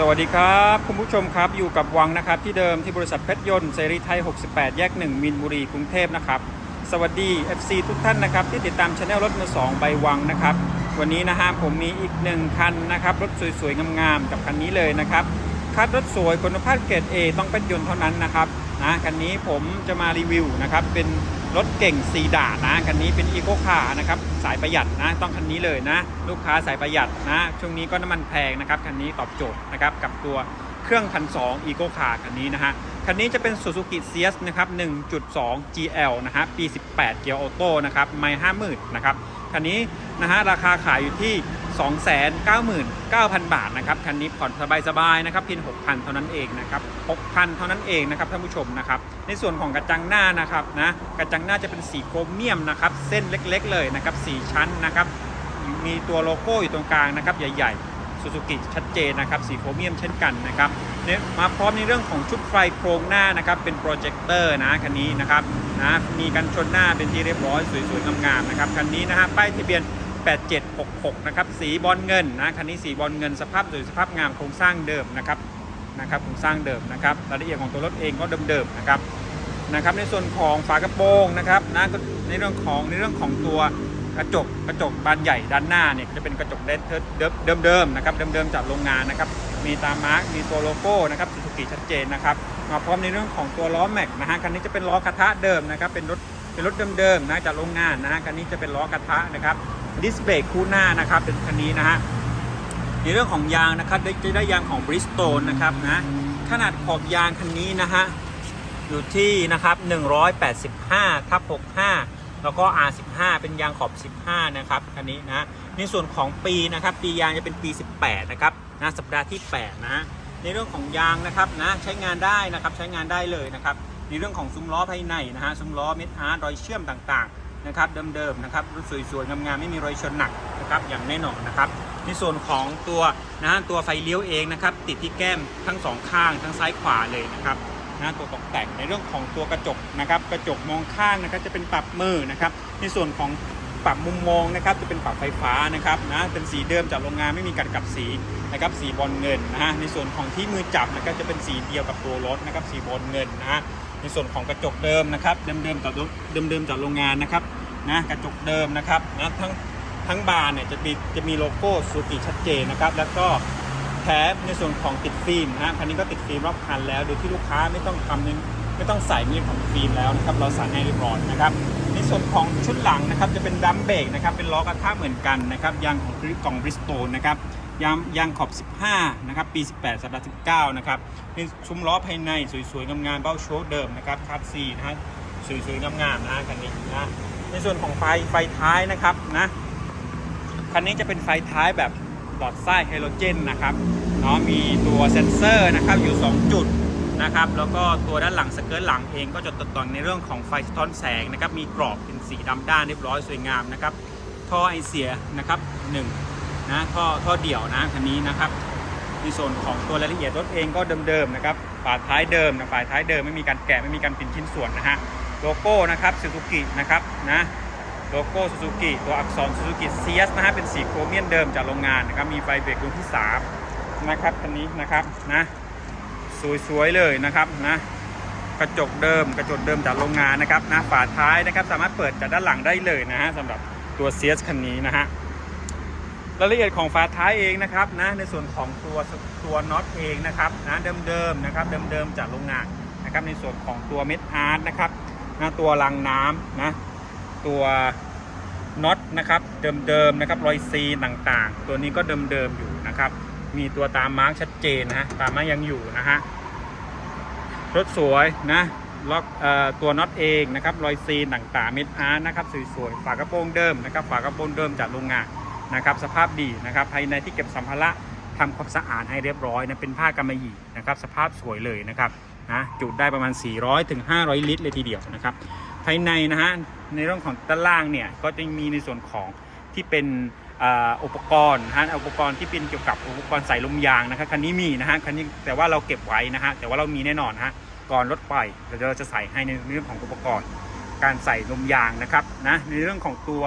สวัสดีครับ คุณผู้ชมครับอยู่กับวังนะครับที่เดิมที่บริษัทเพชรยนต์เสรีไทย 68 แยก 1 มินบุรีกรุงเทพนะครับ สวัสดี FC ทุกท่านนะครับ ที่ติดตามช anel รถมือ2ใบวังนะครับ วันนี้นะฮะผมมีอีกหนึ่งคันนะครับ รถสวยๆ งามๆกับคันนี้เลยนะครับ คัดรถสวยคุณภาพเกรด A ต้องเป็นยนต์เท่านั้นนะครับนะคันนี้ผมจะมารีวิวนะครับเป็น รถเก่งซีดานะคันนี้เป็นอีโคคาร์นะครับสายประหยัดนะต้องคันนี้เลยนะ ลูกค้าสายประหยัดนะ ช่วงนี้ก็น้ำมันแพงนะครับคันนี้ตอบโจทย์นะครับกับตัวเครื่องพันสองอีโคคาร์คันนี้นะฮะคันนี้จะเป็น Suzuki CS นะครับ 1.2 GL นะฮะปี 18 เกียร์ออโต้นะครับไม่50,000นะครับคันนี้นะฮะราคาขายอยู่ที่ 299,000 บาทนะครับคันนี้ผ่อนสบายๆนะครับเพียง6,000 เท่านั้นเองนะครับ 6,000 เท่านั้นเองนะครับท่านผู้ชมนะครับในส่วนของกระจังหน้านะครับนะกระจังหน้าจะเป็นสีโครเมียมนะครับเส้นเล็กๆ เลยนะครับสีชั้นนะครับมีตัวโลโก้อยู่ตรงกลางนะครับใหญ่ๆซูซูกิชัดเจนนะครับสีโครเมียมเช่นกันนะครับเนี่ยมาพร้อมในเรื่องของชุดไฟโครงหน้านะครับเป็นโปรเจคเตอร์นะคันนี้นะครับนะมีกันชนหน้าเป็นที่เรียบร้อยสวยๆงามๆนะครับคันนี้นะฮะป้ายทะเบียน8766 นะครับ สีบอลเงินนะ คันนี้สีบอลเงินสภาพสวยสภาพงามโครงสร้างเดิมนะครับ นะครับโครงสร้างเดิมนะครับรายละเอียดของตัวรถเองก็เดิมๆนะครับนะครับ ในส่วนของฝากระโปรงนะครับนะในเรื่องของในเรื่องของตัวกระจกกระจกบานใหญ่ด้านหน้าเนี่ยจะเป็นกระจกเดิมเดิมๆนะครับเดิมๆจากโรงงานนะครับมีตามาร์กมีตัวโลโก้นะครับสุกิชัดเจนนะครับมาพร้อมในเรื่องของตัวล้อแม็กนะฮะคันนี้จะเป็นล้อกระทะเดิมนะครับเป็นรถเป็นรถเดิมๆนะจากโรงงานนะฮะคันนี้จะเป็นล้อกระทะนะครับดิสเบรกคู่หน้านะครับเป็นคันนี้นะฮะ ในเรื่องของยางนะครับได้จะได้ยางของบริสโตนนะครับนะขนาดขอบยางคันนี้นะฮะอยู่ที่นะครับ185ทับ65 แล้วก็ R15 เป็นยางขอบ 15 นะครับคันนี้นะในส่วนของปีนะครับปียางจะเป็นปี 18 นะครับนะสัปดาห์ที่ 8 นะฮะในเรื่องของยางนะครับนะใช้งานได้นะครับใช้งานได้เลยนะครับในเรื่องของซุ้มล้อภายในนะฮะซุ้มล้อเม็ดอาร์รอยเชื่อมต่างๆนะครับเดิมๆนะครับรถสวยๆงามๆไม่มีรอยชนหนักนะครับอย่างแน่นอนนะครับ ในส่วนของตัวนะฮะตัวไฟเลี้ยวเองนะครับติดที่แก้มทั้งสองข้างทั้งซ้ายขวาเลยนะครับนะตัวตกแต่งในเรื่องของตัวกระจกนะครับกระจกมองข้างนะครับจะเป็นปรับมือนะครับในส่วนของปรับมุมมองนะครับจะเป็นปรับไฟฟ้านะครับนะเป็นสีเดิมจากโรงงานไม่มีการกลับสีนะครับสีบอลเงินนะฮะในส่วนของที่มือจับนะครับจะเป็นสีเดียวกับตัวรถนะครับสีบอลเงินนะฮะในส่วนของกระจกเดิมนะครับเดิมๆจากเดิมๆจากโรงงานนะครับนะกระจกเดิมนะครับนะทั้ง ทั้งบานเนี่ยจะมีจะมีโลโก้ซูกิชัดเจนนะครับ แล้วก็แถมในส่วนของติดฟิล์มนะฮะคันนี้ก็ติดฟิล์มรอบคันแล้ว โดยที่ลูกค้าไม่ต้องทำนึงไม่ต้องใส่เรื่องของฟิล์มแล้วนะครับ เราใส่ให้เรียบร้อยนะครับ ในส่วนของชุดหลังนะครับจะเป็นดัมเบรกนะครับ เป็นล้อกระทะเหมือนกันนะครับ ยางของกล่องบริสโตนนะครับยางยางขอบ 15 นะครับ ปี 18 สัปดาห์ 19 นะครับในซุ้มล้อภายในสวยๆ งามๆ เบ้าโชคเดิมนะครับคัสซีนะฮะสวยๆ งามๆ นะคันนี้นะ ในส่วนของไฟ ไฟท้ายนะครับนะ คันนี้จะเป็นไฟท้ายแบบหลอดไส้ไฮโดรเจนนะครับเนาะมีตัวเซ็นเซอร์นะครับอยู่ 2 จุดนะครับแล้วก็ตัวด้านหลังสเกิร์ตหลังเองก็จะตกแต่งในเรื่องของไฟสะท้อนแสงนะครับมีกรอบเป็นสีดำด้านเรียบร้อยสวยงามนะครับท่อไอเสียนะครับหนึ่งนะท่อท่อเดี่ยวนะคันนี้นะครับในส่วนของตัวรายละเอียดรถเองก็เดิมๆนะครับฝาท้ายเดิมนะฝาท้ายเดิมไม่มีการแกะไม่มีการปินชิ้นส่วนนะฮะโลโก้นะครับซูซูกินะครับนะ โลโก้ซูซูกิตัวอักษรซูซูกิเซียสนะฮะเป็นสีโครเมียมเดิมจากโรงงานนะครับมีไฟเบรกดวงที่ 3 นะครับคันนี้นะครับนะสวยๆเลยนะครับนะกระจกเดิมกระจกเดิมจากโรงงานนะครับนะฝาท้ายนะครับสามารถเปิดจากด้านหลังได้เลยนะฮะสำหรับตัวเซียสคันนี้นะฮะรายละเอียดของฝาท้ายเองนะครับนะในส่วนของตัวตัวน็อตเองนะครับนะเดิมๆนะครับเดิมๆจากโรงงานนะครับในส่วนของตัวเม็ดอาร์ตนะครับนะตัวรางน้ำนะ ตัวน็อตนะครับเดิมๆนะครับรอยซีต่างๆ ตัวนี้ก็เดิมๆอยู่นะครับ มีตัวตามมาร์กชัดเจนนะตามมาร์กยังอยู่นะฮะรถสวยนะล็อกเอ่อตัวน็อตเองนะครับรอยซีต่างๆเม็ดอาร์นะครับสวยๆฝากระโปรงเดิมนะครับฝากระโปรงเดิมจากโรงงานนะครับ สภาพดีนะครับภายในที่เก็บสัมภาระทำความสะอาดให้เรียบร้อยนะเป็นผ้ากำมะหยี่นะครับ สภาพสวยเลยนะครับนะจุดได้ประมาณ 400ถึง500 ลิตรเลยทีเดียวนะครับายในนะฮะในเรื่องของด้านล่างเนี่ยก็จะมีในส่วนของที่เป็นอุปกรณ์นะฮะอุปกรณ์ที่เป็นเกี่ยวกับอุปกรณ์ใส่ลมยางนะครับคันนี้มีนะฮะคันนี้แต่ว่าเราเก็บไว้นะฮะแต่ว่าเรามีแน่นอนฮะก่อนรถไปเดี๋ยวเราจะใส่ให้ในเรื่องของอุปกรณ์ การใส่ลมยางนะครับนะในเรื่องของตัว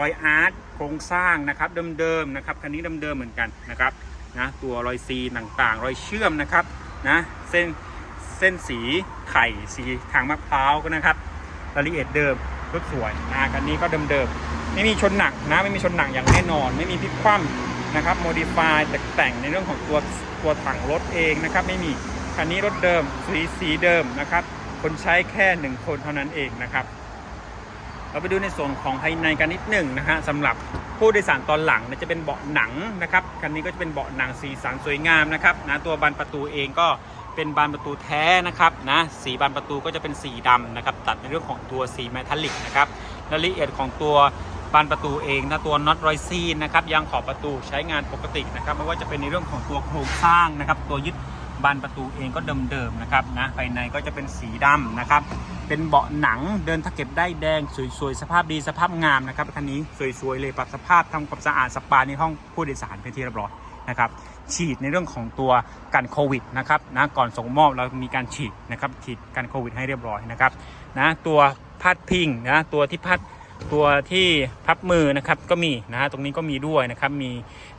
รอยอาร์ตโครงสร้างนะครับเดิมๆนะครับคันนี้เดิมๆเหมือนกันนะครับนะตัวรอยซีต่างๆ รอยเชื่อมนะครับนะเส้นเส้นสีไข่สีทางมะพร้าวก็นะครับ รายละเอียดเดิมรถสวยนะคันนี้ก็เดิมๆไม่มีชนหนักนะไม่มีชนหนักอย่างแน่นอน ไม่มีพลิกคว่ำนะครับโมดิฟายแต่งในเรื่องของตัวตัวถังรถเองนะครับไม่มีคันนี้รถเดิมสีสีเดิมนะครับคนใช้แค่หนึ่งคนเท่านั้นเองนะครับเราไปดูในส่วนของภายในกันนิดหนึ่งนะฮะสำหรับผู้โดยสารตอนหลังจะเป็นเบาะหนังนะครับคันนี้ก็จะเป็นเบาะหนังสีสันสวยงามนะครับนะตัวบานประตูเองก็ เป็นบานประตูแท้นะครับนะสีบานประตูก็จะเป็นสีดำนะครับตัดในเรื่องของตัวสีเมทัลลิกนะครับรายละเอียดของตัวบานประตูเองนะตัวน็อตรอยซีนนะครับยางขอบประตูใช้งานปกตินะครับไม่ว่าจะเป็นในเรื่องของตัวโครงสร้างนะครับ ตัวยึดบานประตูเองก็เดิมๆนะครับนะภายในก็จะเป็นสีดำนะครับ เป็นเบาะหนังเดินตะเก็บได้แดงสวยๆ สภาพดีสภาพงามนะครับคันนี้สวยๆเลยปรับสภาพทำความสะอาดสปาในห้องผู้โดยสารเป็นที่เรียบร้อยนะครับ ฉีดในเรื่องของตัวกันโควิดนะครับนะก่อนส่งมอบเรามีการฉีดนะครับฉีดกันโควิดให้เรียบร้อยนะครับนะตัวพัดพิงนะตัวที่พัดตัวที่พับมือนะครับก็มีนะฮะตรงนี้ก็มีด้วยนะครับมี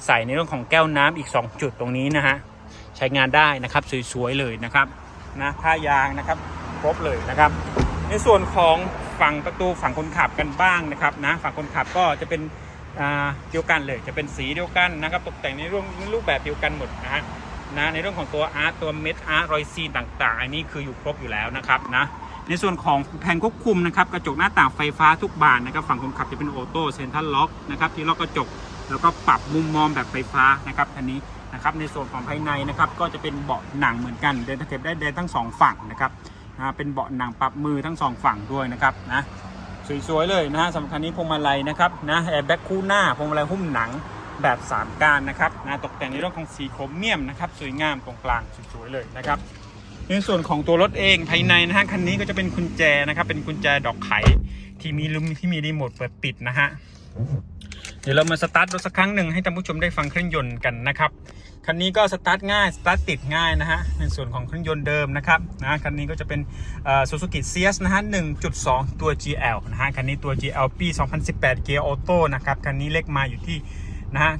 ใส่ในเรื่องของแก้วน้ำอีก 2 จุดตรงนี้นะฮะใช้งานได้นะครับสวยๆเลยนะครับนะผ้ายางนะครับครบเลยนะครับ ในส่วนของฝั่งประตูฝั่งคนขับกันบ้างนะครับนะฝั่งคนขับก็จะเป็น เดียวกันเลยจะเป็นสีเดียวกันนะครับตกแต่งในรูปรูปแบบเดียวกันหมดนะฮะนะในเรื่องของตัวอาร์ตตัวเม็ดอาร์ตรอยซีนต่างๆ อันนี้คืออยู่ครบอยู่แล้วนะครับนะในส่วนของแผงควบคุมนะครับกระจกหน้าต่างไฟฟ้าทุกบานนะครับฝั่งคนขับจะเป็นออโต้เซนทรัลล็อกนะครับที่ล็อกกระจกแล้วก็ปรับมุมมองแบบไฟฟ้านะครับอันนี้นะครับในส่วนของภายในนะครับก็จะเป็นเบาะหนังเหมือนกันเดินตะเข็บได้เดินทั้งสองฝั่งนะครับนะเป็นเบาะหนังปรับมือทั้งสองฝั่งด้วยนะครับนะ สวยๆเลยนะฮะสำคัญนี้พวงมาลัยนะครับนะแอร์แบ็กคู่หน้าพวงมาลัยหุ้มหนังแบบ3การนะครับนะตกแต่งในเรื่องของสีโครเมียมนะครับสวยงามตรงกลางสวยๆเลยนะครับในส่วนของตัวรถเองภายในนะฮะคันนี้ก็จะเป็นกุญแจนะครับเป็นกุญแจดอกไขที่มีลุมที่มีรีโมทเปิดปิดนะฮะ เดี๋ยวเรามาสตาร์ทรถสักครั้งหนึ่งให้ท่านผู้ชมได้ฟังเครื่องยนต์กันนะครับคันนี้ก็สตาร์ทง่ายสตาร์ทติดง่ายนะฮะในส่วนของเครื่องยนต์เดิมนะครับนะคันนี้ก็จะเป็นซูซูกิเซียสนะฮะ1.2 ตัว GL นะฮะคันนี้ตัว GL ปี 2018 เกียร์ออโต้นะครับคันนี้เลขมาอยู่ที่นะฮะ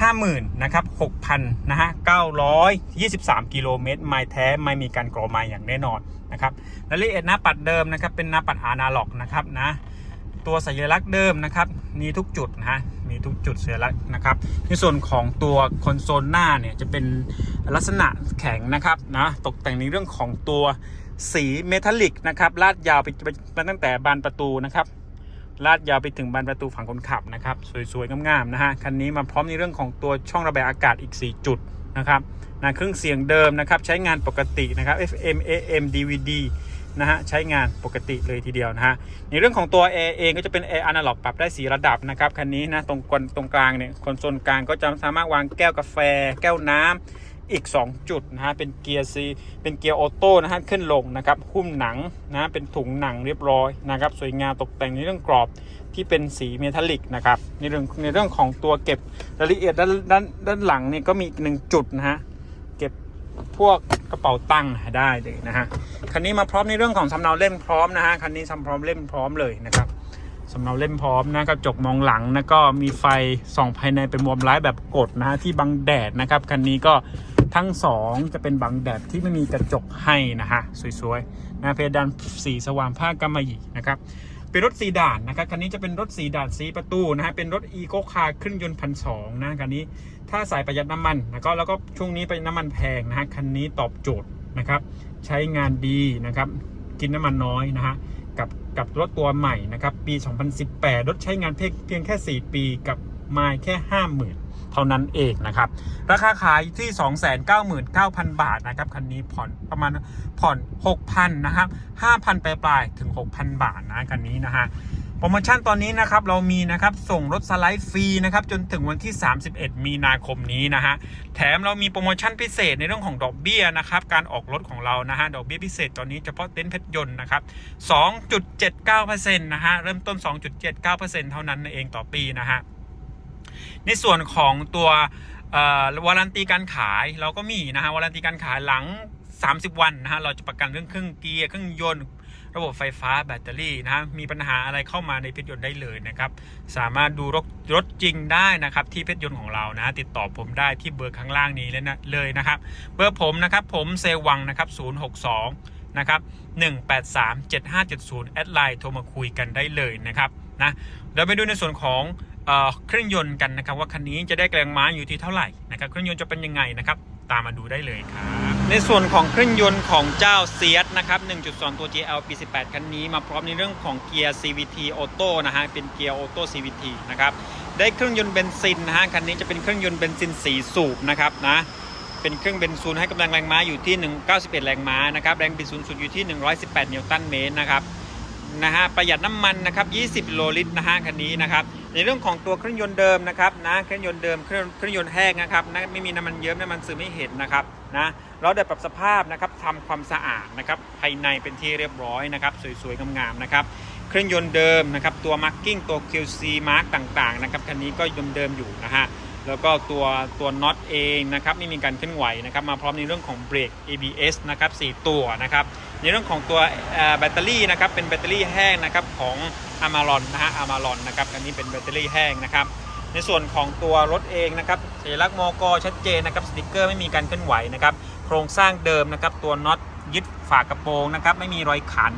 50,000นนะครับ6,000นนะฮะ923กิโลเมตร ไมล์แท้ไม่มีการกรอไมล์อย่างแน่นอนนะครับรายละเอียดหน้าปัดเดิมนะครับเป็นหน้าปัดอานาล็อกนะครับนะ ตัวสัญลักษณ์เดิมนะครับ มีทุกจุดนะฮะมีทุกจุดสัญลักษณ์นะครับ ในส่วนของตัวคอนโซลหน้าเนี่ยจะเป็นลักษณะแข็งนะครับนะตกแต่งในเรื่องของตัวสีเมทัลลิกนะครับลาดยาวไปไปไปตั้งแต่บานประตูนะครับลาดยาวไปถึงบานประตูฝั่งคนขับนะครับ สวยๆงามๆนะฮะคันนี้มาพร้อมในเรื่องของตัวช่องระบายอากาศอีก 4 จุดนะครับนะเครื่องเสียงเดิมนะครับ ใช้งานปกตินะครับ FM AM DVD นะฮะใช้งานปกติเลยทีเดียวนะฮะในเรื่องของตัว A เองก็จะเป็น Air Analog ปรับได้4ระดับนะครับคันนี้นะตรงกลตรงกลางเนี่ยคอนโซลกลางก็จะสามารถวางแก้วกาแฟ แก้วน้ำอีก 2 จุดนะฮะเป็นเกียร์ซีเป็นเกียร์ออโต้นะฮะขึ้นลงนะครับหุ้มหนังนะเป็นถุงหนังเรียบร้อยนะครับสวยงามตกแต่งในเรื่องกรอบที่เป็นสีเมทัลลิกนะครับในเรื่องในเรื่องของตัวเก็บรายละเอียดด้านด้านด้านหลังเนี่ยก็มีอีกหนึ่งจุดนะฮะ พวกกระเป๋าตังค์ได้เลยนะฮะคันนี้มาพร้อมในเรื่องของสำเนาเล่มพร้อมนะฮะคันนี้สำพร้อมเล่มพร้อมเลยนะครับสำเนาเล่มพร้อมนะกระจกมองหลังนะก็มีไฟส่องภายในเป็นวอมไลท์แบบกดนะฮะที่บังแดดนะครับคันนี้ก็ทั้งสองจะเป็นบังแดดที่ไม่มีกระจกให้นะฮะสวยๆนะเพดานสีสว่างผ้ากำมะหยี่นะครับ เป็นรถสีด่านนะครับคันนี้จะเป็นรถสีด่านสีประตูนะฮะเป็นรถอีโคคาร์เครื่องยนต์พันสองนะคันนี้ถ้าสายประหยัดน้ำมันแล้วก็แล้วก็ช่วงนี้เป็นน้ำมันแพงนะฮะคันนี้ตอบโจทย์นะครับใช้งานดีนะครับกินน้ำมันน้อยนะฮะกับกับรถตัวใหม่นะครับปี 2018 รถใช้งานเพียงแค่ 4 ปีกับไมล์แค่ 50,000 ท่านั้นเองนะครับ ราคาขายที่ 299,000 บาทนะครับ คันนี้ผ่อนประมาณผ่อน 6,000นะครับ5,000 ปลายๆถึง 6,000 บาทนะคันนี้นะฮะโปรโมชั่นตอนนี้นะครับเรามีนะครับส่งรถสไลด์ฟรีนะครับจนถึงวันที่ 31 มีนาคมนี้นะฮะแถมเรามีโปรโมชั่นพิเศษในเรื่องของดอกเบี้ยนะครับการออกรถของเรานะฮะดอกเบี้ยพิเศษตอนนี้เฉพาะเต็นท์เพชรยนต์นะครับ 2.79%นะฮะเริ่มต้น 2.79%เท่านั้นเองต่อปีนะฮะ ในส่วนของตัววารันตีการขายเราก็มีนะฮะวารันตีการขายหลัง 30 วันนะฮะเราจะประกันเรื่องเครื่องเกียร์เครื่องยนต์ระบบไฟฟ้าแบตเตอรี่นะฮะมีปัญหาอะไรเข้ามาในเพชรยนต์ได้เลยนะครับ สามารถดูรถรถจริงได้นะครับ ที่เพชรยนต์ของเรานะ ติดต่อผมได้ที่เบอร์ข้างล่างนี้เลยนะเลยนะครับ เบอร์ผมนะครับ ผมเซวังนะครับ 062 นะครับ 183 7570 แอดไลน์โทรมาคุยกันได้เลยนะครับนะเราไปดูในส่วนของ เครื่องยนต์กันนะครับว่าคันนี้จะได้แรงม้าอยู่ที่เท่าไหร่นะครับเครื่องยนต์จะเป็นยังไงนะครับตามมาดูได้เลยครับ ในส่วนของเครื่องยนต์ของเจ้าเซียสนะครับ 1.2 ตัว GL ปี 18 คันนี้มาพร้อมในเรื่องของเกียร์ CVT Auto นะฮะ เป็นเกียร์ Auto CVT นะครับ ได้เครื่องยนต์เบนซินนะฮะ คันนี้จะเป็นเครื่องยนต์เบนซินสีสูบนะครับนะ เป็นเครื่องเบนซูนให้กำลังแรงม้าอยู่ที่ 191 แรงม้านะครับ แรงบิดสูงสุดอยู่ที่ 118 นิวตันเมตรนะครับ นะฮะ ประหยัดน้ำมันนะครับ 20 โลลิตรนะฮะ คันนี้นะครับ ในเรื่องของตัวเครื่องยนต์เดิมนะครับนะเครื่องยนต์เดิมเครื่องเครื่องยนต์แห้งนะครับนะไม่มีน้ำมันเยิ้มน้ำมันซึมไม่เห็นนะครับนะเราได้ปรับสภาพนะครับทำความสะอาดนะครับภายในเป็นที่เรียบร้อยนะครับสวยๆงามๆนะครับเครื่องยนต์เดิมนะครับตัวมาร์กิ้งตัว QC mark ต่างๆนะครับคันนี้ก็ยังเดิมอยู่นะฮะ แล้วก็ตัวตัวน็อตเองนะครับไม่มีการเคลื่อนไหวนะครับมาพร้อมในเรื่องของเบรก ABS นะครับ4ตัวนะครับในเรื่องของตัวแบตเตอรี่นะครับเป็นแบตเตอรี่แห้งนะครับของ a m a r o n นะฮะ a m a r o n นะครับอันนี้เป็นแบตเตอรี่แห้งนะครับในส่วนของตัวรถเองนะครับสัญลักษณ์มกชัดเจนนะครับสติกเกอร์ไม่มีการเคลื่อนไหวนะครับโครงสร้างเดิมนะครับตัวน็อตยึดฝากระโปรงนะครับไม่มีรอยขัน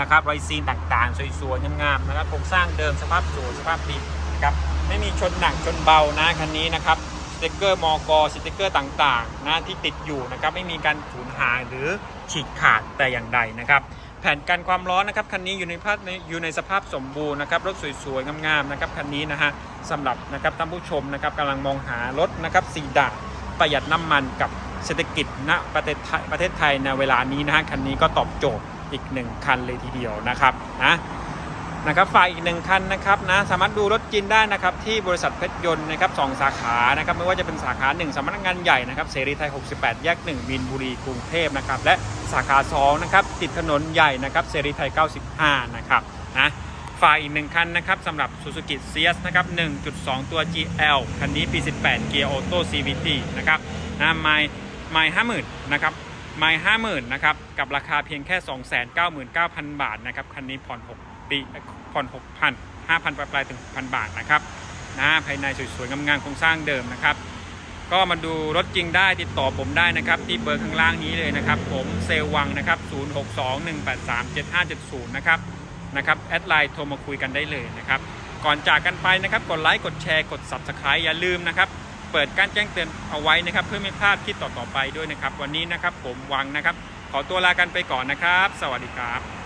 นะครับรอยซีนต่างๆ สวยๆงามๆนะครับโครงสร้างเดิมสภาพสวยสภาพดีนะครับ ไม่มีชนหนักชนเบานะคันนี้นะครับสติกเกอร์มกสติกเกอร์ต่างๆนะที่ติดอยู่นะครับไม่มีการสูญหายหรือฉีกขาดแต่อย่างใดนะครับแผ่นกันความร้อนนะครับคันนี้อยู่ในภาพอยู่ในสภาพสมบูรณ์นะครับรถสวยๆงามๆนะครับคันนี้นะฮะสำหรับนะครับท่านผู้ชมนะครับกำลังมองหารถนะครับสีดาประหยัดน้ำมันกับเศรษฐกิจณประเทศไทยประเทศไทยในเวลานี้นะฮะคันนี้ก็ตอบโจทย์อีกหนึ่งคันเลยทีเดียวนะครับนะ นะครับฝากอีกหนึ่งคันนะครับนะสามารถดูรถจินได้นะครับที่บริษัทเพชรยนต์นะครับสองสาขานะครับไม่ว่าจะเป็นสาขา 1สำนักงานใหญ่นะครับเสรีไทย 68 แยก 1 บินบุรีกรุงเทพนะครับและสาขา2นะครับติดถนนใหญ่นะครับเสรีไทย 95 นะครับนะฝากอีกหนึ่งคันนะครับสำหรับ Suzuki s i a s นะครับ 1.2 ตัว GL คันนี้ปี 18 เกียร์ออโต้ CVT นะครับนะไม่ไม่50,000นะครับไม่50,000นะครับกับราคาเพียงแค่ 299,000 บาทนะครับคันนี้ผ่อน6 ปีผ่อน6,000 5,000ปลายๆถึง1,000 บาทนะครับนะภายในสวยๆงามๆโครงสร้างเดิมนะครับ ก็มาดูรถจริงได้ติดต่อผมได้นะครับ ที่เบอร์ข้างล่างนี้เลยนะครับ ผมเซลวังนะครับ 0621837570 นะครับนะครับแอดไลน์โทรมาคุยกันได้เลยนะครับ ก่อนจากกันไปนะครับกดไลค์กดแชร์กด Subscribe อย่าลืมนะครับ เปิดการแจ้งเตือนเอาไว้นะครับ เพื่อไม่พลาดคลิปต่อๆไปด้วยนะครับ วันนี้นะครับผมวังนะครับ ขอตัวลากันไปก่อนนะครับ สวัสดีครับ